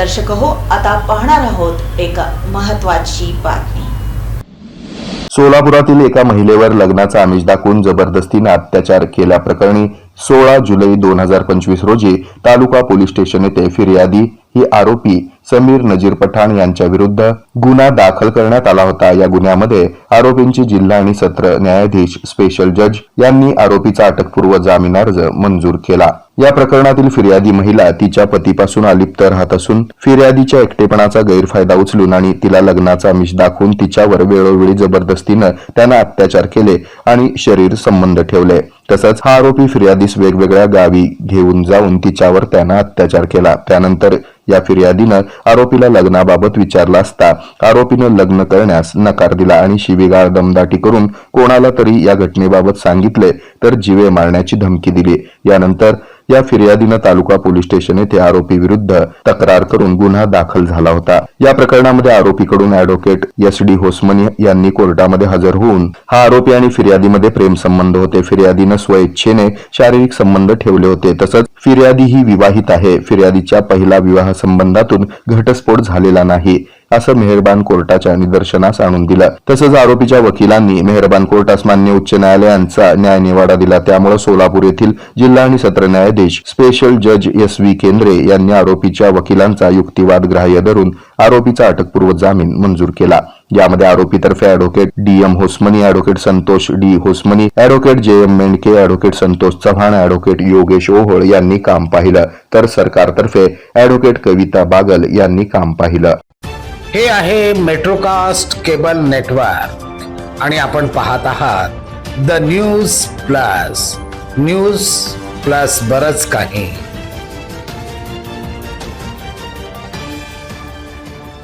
दर्शक हो आता पाहणार आहोत एक महत्वाची बातमी. सोलापुरातील एका महिलेवर लग्नाचा आमिष दाखवून जबरदस्तीने अत्याचार केल्याप्रकरणी सोळा जुलै दोन हजार पंचवीस रोजी तालुका पोलीस स्टेशन येथे फिर्यादी ही आरोपी समीर नजीर पठाण यांच्या विरुद्ध गुन्हा दाखल करण्यात आला होता. या गुन्ह्यामध्ये आरोपींची जिल्हा आणि सत्र न्यायाधीश स्पेशल जज यांनी आरोपीचा अटकपूर्व जामीन अर्ज मंजूर केला. या प्रकरणातील फिर्यादी महिला तिच्या पतीपासून अलिप्त राहत असून फिर्यादीच्या एकटेपणाचा गैरफायदा उचलून आणि तिला लग्नाचा मिश दाखवून तिच्यावर वेळोवेळी जबरदस्तीनं त्यानं अत्याचार केले आणि शरीर संबंध ठेवले. तसंच हा आरोपी फिर्यादीस वेगवेगळ्या गावी घेऊन जाऊन तिच्यावर त्यानं अत्याचार केला. त्यानंतर या फिर्यादीनं आरोपीला लग्नाबाबत विचारला असता. आरोपीनं लग्न करण्यास नकार दिला आणि शिवीगाळ दमदाटी करून कोणाला तरी या घटनेबाबत सांगितले तर जीवे मारण्याची धमकी दिली. यानंतर या फिर्यादीनं तालुका पोलीस स्टेशन येथे आरोपी विरुद्ध तक्रार करून गुन्हा दाखल झाला होता. या प्रकरणामध्ये आरोपीकडून अॅडव्होकेट एस डी होसमनी यांनी कोर्टामध्ये हजर होऊन हा आरोपी आणि फिर्यादीमध्ये प्रेम संबंध होते. फिर्यादीनं स्वइच्छेने शारीरिक संबंध ठेवले होते. तसंच फिर्यादी ही विवाहित आहे. फिर्यादीच्या पहिला विवाह संबंधातून घटस्फोट झालेला नाही असं मेहरबान कोर्टाच्या निदर्शनास आणून दिलं. तसंच आरोपीच्या वकिलांनी मेहरबान कोर्टास मान्य उच्च न्यायालयांचा न्याय निवाडा दिला. त्यामुळे सोलापूर येथील जिल्हा आणि सत्र न्यायाधीश स्पेशल जज एस व्ही केंद्रे यांनी आरोपीच्या वकिलांचा युक्तिवाद ग्राह्य धरून आरोपीचा अटकपूर्व जामीन मंजूर केला. यामध्ये आरोपीतर्फे advocate D M Hosmani advocate Santosh D Hosmani advocate J M Mendhake advocate Santosh Chavan advocate Yogesh Ohol यांनी काम पाहिलं. तर सरकारतर्फे अॅडव्होकेट कविता बागल यांनी काम पाहिलं. हे आहे मेट्रोकास्ट केबल नेटवर्क आणि आपण पाहत आहात the news plus news plus बरच काही.